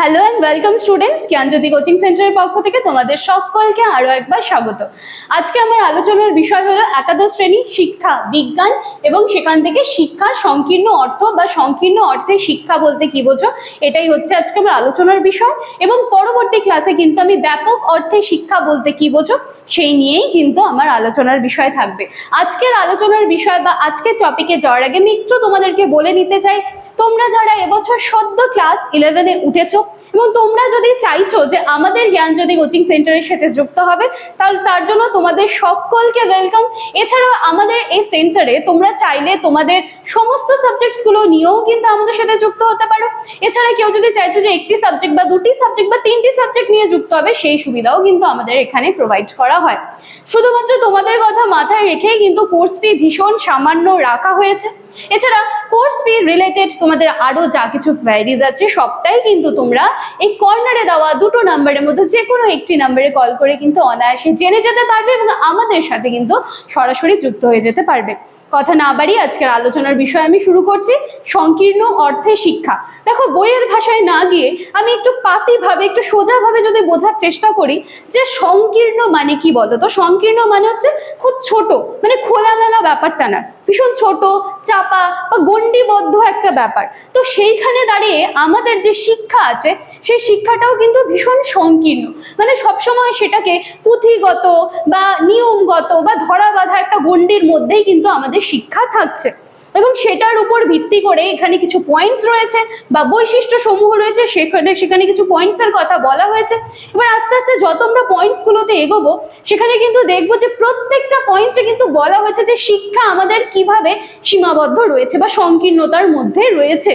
Hello and welcome students Gyanjyoti coaching সেন্টারের পক্ষ থেকে তোমাদের সকলকে আরও একবার স্বাগত। আজকে আমার আলোচনার বিষয় হলো একাদশ শ্রেণি শিক্ষা, বিজ্ঞান এবং সেখান থেকে শিক্ষার সংকীর্ণ অর্থ বা সংকীর্ণ অর্থে শিক্ষা বলতে কি বোঝো, এটাই হচ্ছে আজকে আমার আলোচনার বিষয় এবং পরবর্তী ক্লাসে কিন্তু আমি ব্যাপক অর্থে শিক্ষা বলতে কি বোঝো, সেই নিয়েই কিন্তু আমার আলোচনার বিষয় থাকবে। আজকের আলোচনার বিষয় বা আজকের টপিকে যাওয়ার আগে আমি একটু তোমাদেরকে বলে নিতে চাই তোমরা যারা এবছর সদ্য ক্লাস ইলেভেনে উঠেছো এবং তোমরা যদি চাইছো যে আমাদের জ্ঞানজ্যোতি কোচিং সেন্টারের সাথে যুক্ত হবে, তাহলে তার জন্য তোমাদের সকলকে ওয়েলকাম এছাড়াও আমাদের এই সেন্টারে তোমরা চাইলে তোমাদের সমস্ত সাবজেক্টসগুলো নিয়েও কিন্তু আমাদের সাথে যুক্ত হতে পারো। এছাড়া কেউ যদি চাইছো যে একটি সাবজেক্ট বা দুটি সাবজেক্ট বা তিনটি সাবজেক্ট নিয়ে যুক্ত হবে, সেই সুবিধাও কিন্তু আমাদের এখানে প্রোভাইড করা হয়। শুধুমাত্র তোমাদের কথা মাথায় রেখেই কিন্তু কোর্স ফি ভীষণ সামান্য রাখা হয়েছে। এছাড়া কোর্স ফি রিলেটেড তোমাদের আরও যা কিছু কোয়ারিজ আছে, সবটাই কিন্তু তোমরা এই কর্নারে দেওয়া দুটো নাম্বারের মধ্যে যে কোনো একটি নাম্বারে কল করে কিন্তু অনায়াসে জেনে যেতে পারবে এবং আমাদের সাথে কিন্তু সরাসরি যুক্ত হয়ে যেতে পারবে। কথা না বাড়িয়ে আজকের আলোচনার বিষয় আমি শুরু করছি সংকীর্ণ অর্থে শিক্ষা। দেখো, বইয়ের ভাষায় না গিয়ে আমি একটু পাতিভাবে, একটু সোজাভাবে যদি বোঝার চেষ্টা করি যে সংকীর্ণ মানে কি বলো তো? সংকীর্ণ মানে হচ্ছে খুব ছোট মানে খোলামেলা ব্যাপারটা না। ভীষণ ছোট, চাপা বা গণ্ডিবদ্ধ একটা ব্যাপার। তো সেইখানে দাঁড়িয়ে আমাদের যে শিক্ষা আছে সেই শিক্ষাটাও কিন্তু ভীষণ সংকীর্ণ। মানে সবসময় সেটাকে পুঁথিগত বা নিয়মগত বা ধরা বাঁধা একটা গণ্ডির মধ্যেই কিন্তু আমাদের শিক্ষা থাকছে। এবং সেটার উপর ভিত্তি করে এখানে কিছু পয়েন্টস রয়েছে বা বৈশিষ্ট্য সমূহ রয়েছে, সেখানে সেখানে কিছু পয়েন্টসের কথা বলা হয়েছে। এবার আস্তে আস্তে যত আমরা পয়েন্টসগুলোতে এগোবো, সেখানে কিন্তু দেখব যে প্রত্যেকটা পয়েন্টে কিন্তু বলা হয়েছে যে শিক্ষা আমাদের কীভাবে সীমাবদ্ধ রয়েছে বা সংকীর্ণতার মধ্যে রয়েছে।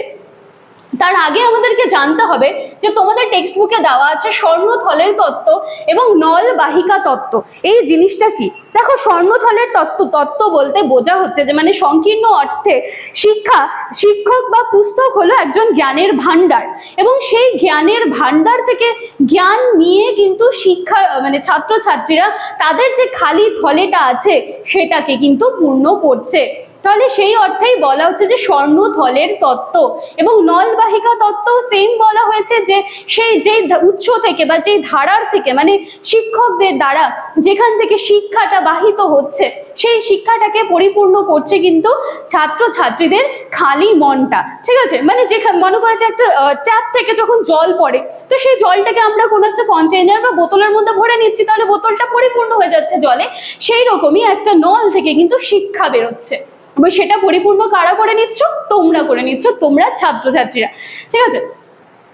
তার আগে আমাদেরকে জানতে হবে যে তোমাদের টেক্সট বুকে দেওয়া আছে স্বর্ণথলের তত্ত্ব এবং নল বাহিকা তত্ত্ব। এই জিনিসটা কি? দেখো, স্বর্ণথলের তত্ত্ব তত্ত্ব বলতে বোঝা হচ্ছে যে মানে সংকীর্ণ অর্থে শিক্ষা, শিক্ষক বা পুস্তক হলো একজন জ্ঞানের ভান্ডার এবং সেই জ্ঞানের ভান্ডার থেকে জ্ঞান নিয়ে কিন্তু শিক্ষা মানে ছাত্রছাত্রীরা তাদের যে খালি থলেটা আছে সেটাকে কিন্তু পূর্ণ করছে। তাহলে সেই অর্থেই বলা হচ্ছে যে স্বর্ণথলের তত্ত্ব এবং নলবাহিকা তত্ত্ব সেম বলা হয়েছে যে সেই ধা- উৎস থেকে বা যেই ধারার থেকে মানে শিক্ষকদের দ্বারা যেখান থেকে শিক্ষাটা বাহিত হচ্ছে, সেই শিক্ষাটাকে পরিপূর্ণ করছে কিন্তু ছাত্র ছাত্রীদের খালি মনটা। ঠিক আছে? মানে যেখানে মনে করা যায় একটা ট্যাপ থেকে যখন জল পড়ে, তো সেই জলটাকে আমরা কোনো একটা কন্টেনার বা বোতলের মধ্যে ভরে নিচ্ছি, তাহলে বোতলটা পরিপূর্ণ হয়ে যাচ্ছে জলে। সেই রকমই একটা নল থেকে কিন্তু শিক্ষা বেরোচ্ছে। এবার সেটা পরিপূর্ণ কারা করে নিচ্ছ? তোমরা করে নিচ্ছ, তোমরা ছাত্রছাত্রীরা। ঠিক আছে?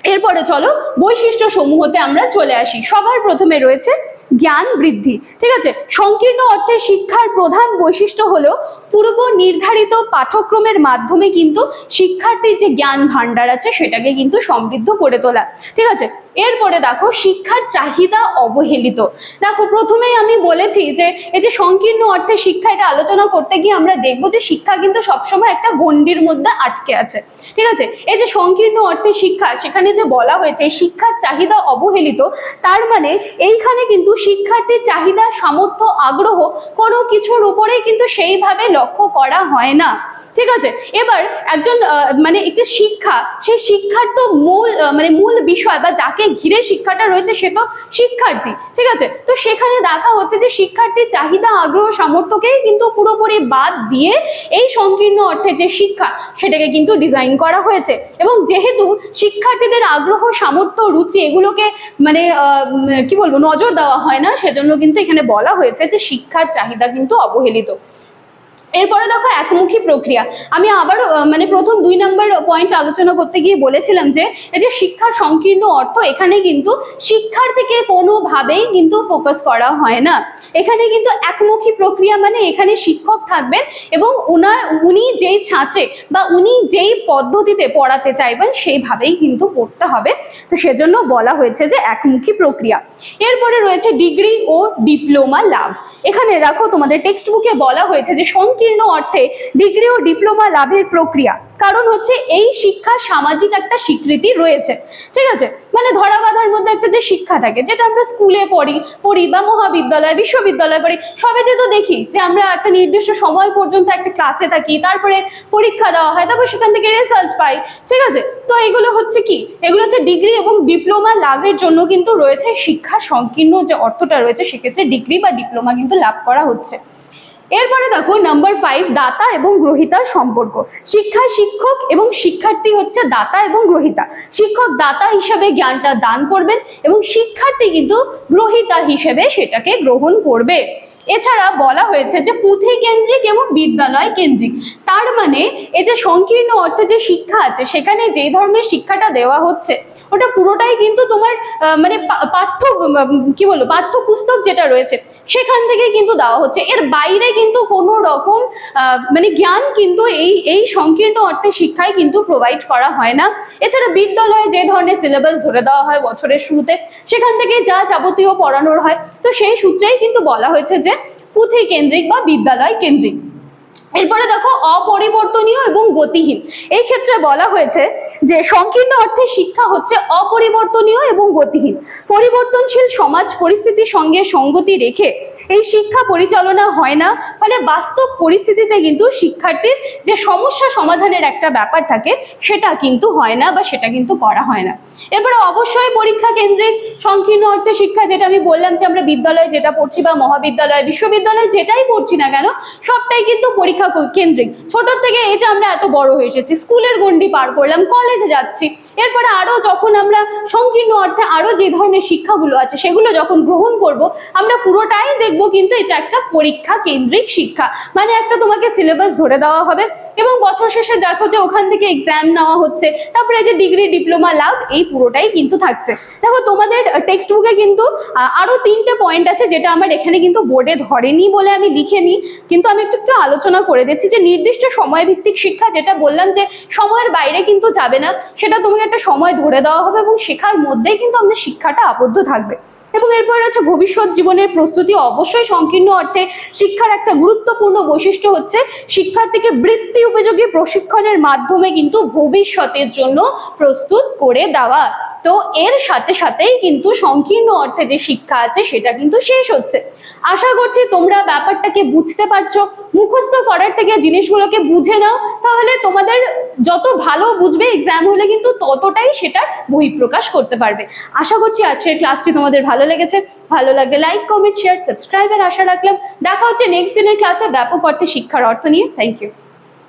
এরপরে চলো বৈশিষ্ট্য সমূহতে আমরা চলে আসি। সবার প্রথমে রয়েছে জ্ঞান বৃদ্ধি। ঠিক আছে? সংকীর্ণ অর্থে শিক্ষার প্রধান বৈশিষ্ট্য হলো পূর্ব নির্ধারিত পাঠ্যক্রমের মাধ্যমে কিন্তু শিক্ষার্থীর যে জ্ঞান ভাণ্ডার আছে সেটাকে কিন্তু সমৃদ্ধ করে তোলা। ঠিক আছে? এরপরে দেখো, শিক্ষার চাহিদা অবহেলিত। দেখো, প্রথমেই আমি বলেছি যে এই যে সংকীর্ণ অর্থে শিক্ষা এটা আলোচনা করতে গিয়ে আমরা দেখব যে শিক্ষা কিন্তু সবসময় একটা গণ্ডির মধ্যে আটকে আছে। ঠিক আছে? এই যে সংকীর্ণ অর্থে শিক্ষা, সেখানে যে বলা হয়েছে, শিক্ষার চাহিদা অবহেলিত, তার মানে এইখানে কিন্তু শিক্ষার্থীর চাহিদা, সামর্থ্য, আগ্রহ কোনো কিছুর উপরেই কিন্তু সেইভাবে লক্ষ্য করা হয় না। ঠিক আছে? এবার একজন মানে একটি শিক্ষা, সেই শিক্ষার তো মূল মানে মূল বিষয় বা যাকে ঘিরে শিক্ষাটা রয়েছে সে তো শিক্ষার্থী। ঠিক আছে? তো সেখানে দেখা হচ্ছে যে শিক্ষার্থীর চাহিদা, আগ্রহ, সামর্থ্যকেই কিন্তু পুরোপুরি বাদ দিয়ে এই সংকীর্ণ অর্থে যে শিক্ষা, সেটাকে কিন্তু ডিজাইন করা হয়েছে। এবং যেহেতু শিক্ষার্থীদের আগ্রহ, সামর্থ্য, রুচি, এগুলোকে মানে কি বলব, নজর দেওয়া হয় না সেজন্য কিন্তু এখানে বলা হয়েছে যে শিক্ষার চাহিদা কিন্তু অবহেলিত। এরপরে দেখো একমুখী প্রক্রিয়া। আমি আবার মানে প্রথম দুই নম্বর পয়েন্ট আলোচনা করতে গিয়ে বলেছিলাম যে, এই যে শিক্ষার সংকীর্ণ অর্থ, এখানে কিন্তু শিক্ষার থেকে কোনোভাবেই কিন্তু ফোকাস করা হয় না। এখানে কিন্তু একমুখী প্রক্রিয়া মানে এখানে শিক্ষক থাকবেন এবং উনার উনি যেই ছাঁচে বা উনি যেই পদ্ধতিতে পড়াতে চাইবেন, সেইভাবেই কিন্তু পড়তে হবে। তো সেজন্য বলা হয়েছে যে একমুখী প্রক্রিয়া। এরপরে রয়েছে ডিগ্রি ও ডিপ্লোমা লাভ। এখানে দেখো তোমাদের টেক্সট বুকে বলা হয়েছে যে সংকীর্ণ অর্থে ডিগ্রি ও ডিপ্লোমা লাভের প্রক্রিয়া। কারণ হচ্ছে এই শিক্ষা সামাজিক একটা স্বীকৃতি রয়েছে। ঠিক আছে? মানে ধরা বাঁধার মধ্যে একটা যে শিক্ষা থাকে, যেটা আমরা স্কুলে পড়ি পড়ি বা মহাবিদ্যালয়, বিশ্ববিদ্যালয় পড়ি সবেতে তো দেখি যে আমরা একটা নির্দিষ্ট সময় পর্যন্ত একটা ক্লাসে থাকি, তারপরে পরীক্ষা দেওয়া হয়, তারপর সেখান থেকে রেজাল্ট পাই, ঠিক আছে? তো এগুলো হচ্ছে কি? এগুলো হচ্ছে ডিগ্রি এবং ডিপ্লোমা লাভের জন্য কিন্তু রয়েছে শিক্ষা সংকীর্ণ যে অর্থটা রয়েছে, সেক্ষেত্রে ডিগ্রি বা ডিপ্লোমা কিন্তু লাভ করা হচ্ছে। এরপরে দেখো নাম্বার ফাইভ দাতা এবং গ্রহিতার সম্পর্ক। শিক্ষায় শিক্ষক এবং শিক্ষার্থী হচ্ছে দাতা এবং গ্রহিতা। শিক্ষক দাতা হিসেবে জ্ঞানটা দান করবেন এবং শিক্ষার্থী কিন্তু গ্রহিতা হিসেবে সেটাকে গ্রহণ করবে। এছাড়া বলা হয়েছে যে পুঁথি কেন্দ্রিক এবং বিদ্যালয় কেন্দ্রিক। তার মানে এই যে সংকীর্ণ অর্থে যে শিক্ষা আছে, সেখানে যে ধরনের শিক্ষাটা দেওয়া হচ্ছে ওটা পুরোটাই কিন্তু তোমার মানে পাঠ্য কি বলব, পাঠ্যপুস্তক যেটা রয়েছে, সেখান থেকে কিন্তু দেওয়া হচ্ছে। এর বাইরে কিন্তু কোনো রকম মানে জ্ঞান কিন্তু এই এই সংকীর্ণ অর্থে শিক্ষায় কিন্তু প্রোভাইড করা হয় না। এছাড়া বিদ্যালয়ে যে ধরনের সিলেবাস ধরে দেওয়া হয় বছরের শুরুতে, সেখান থেকে যা যাবতীয় পড়ানোর হয়, তো সেই সূত্রেই কিন্তু বলা হয়েছে যে পুঁথি কেন্দ্রিক বা বিদ্যালয় কেন্দ্রিক। এরপরে দেখো, অপরিবর্তনীয় এবং গতিহীন। এই ক্ষেত্রে বলা হয়েছে যে সংকীর্ণ অর্থে শিক্ষা হচ্ছে অপরিবর্তনীয় এবং গতিহীন। পরিবর্তনশীল সমাজ পরিস্থিতির সঙ্গে সঙ্গতি রেখে এই শিক্ষা পরিচালনা হয় না। ফলে বাস্তব পরিস্থিতিতে কিন্তু শিক্ষার্থীর যে সমস্যা সমাধানের একটা ব্যাপার থাকে, সেটা কিন্তু হয় না বা সেটা কিন্তু করা হয় না। এরপরে অবশ্যই পরীক্ষা কেন্দ্রিক সংকীর্ণ অর্থে শিক্ষা যেটা আমি বললাম যে আমরা বিদ্যালয়ে যেটা পড়ছি বা মহাবিদ্যালয়, বিশ্ববিদ্যালয়ে যেটাই পড়ছি না কেন, সবটাই কিন্তু পরীক্ষা কেন্দ্রিক। ছোট থেকে এই যে আমরা এত বড় হয়ে এসেছি, স্কুলের গন্ডি পার করলাম কলেজে যাচ্ছি। এরপরে আরও যখন আমরা সংকীর্ণ অর্থে আরও যে ধরনের শিক্ষাগুলো আছে সেগুলো যখন গ্রহণ করব আমরা পুরোটাই দেখব কিন্তু এটা একটা পরীক্ষা কেন্দ্রিক শিক্ষা। মানে একটা তোমাকে সিলেবাস ধরে দেওয়া হবে এবং বছর শেষে দেখো যে ওখান থেকে এক্সাম নেওয়া হচ্ছে তারপরে যে ডিগ্রি ডিপ্লোমা লাভ এই পুরোটাই কিন্তু থাকছে। দেখো তোমাদের টেক্সট বুকে কিন্তু আহ, আরও তিনটে পয়েন্ট আছে যেটা আমার এখানে কিন্তু বোর্ডে ধরেনি বলে আমি লিখেনি। কিন্তু আমি একটু একটু আলোচনা করে দিচ্ছি যে নির্দিষ্ট সময় ভিত্তিক শিক্ষা যেটা বললাম যে সময়ের বাইরে কিন্তু যাবে না সেটা তোমাকে একটা সময় ধরে দেওয়া হবে এবং শেখার মধ্যেই কিন্তু আমাদের শিক্ষাটা আবদ্ধ থাকবে। এবং এরপর আছে ভবিষ্যৎ জীবনের প্রস্তুতি। অবশ্যই সংকীর্ণ অর্থে শিক্ষার একটা গুরুত্বপূর্ণ বৈশিষ্ট্য হচ্ছে শিক্ষার্থীকে বৃত্তি উপযোগী প্রশিক্ষণের মাধ্যমে কিন্তু ভবিষ্যতের জন্য প্রস্তুত করে দেওয়া। তো এর সাথে সাথেই কিন্তু সংকীর্ণ অর্থে যে শিক্ষা আছে সেটা কিন্তু শেষ হচ্ছে। আশা করছি তোমরা ব্যাপারটাকে বুঝতে পারছ। মুখস্থ করার থেকে জিনিসগুলোকে বুঝে নাও, তাহলে তোমাদের যত ভালো বুঝবে এক্সাম হলে কিন্তু ততটাই সেটা বহিঃপ্রকাশ করতে পারবে। আশা করছি আজকের ক্লাসটি তোমাদের ভালো লেগেছে। ভালো লাগলে লাইক কমেন্ট শেয়ার সাবস্ক্রাইবের আশা রাখলাম। দেখা হচ্ছে নেক্সট দিনের ক্লাসে ব্যাপক অর্থে শিক্ষার অর্থ নিয়ে। Thank you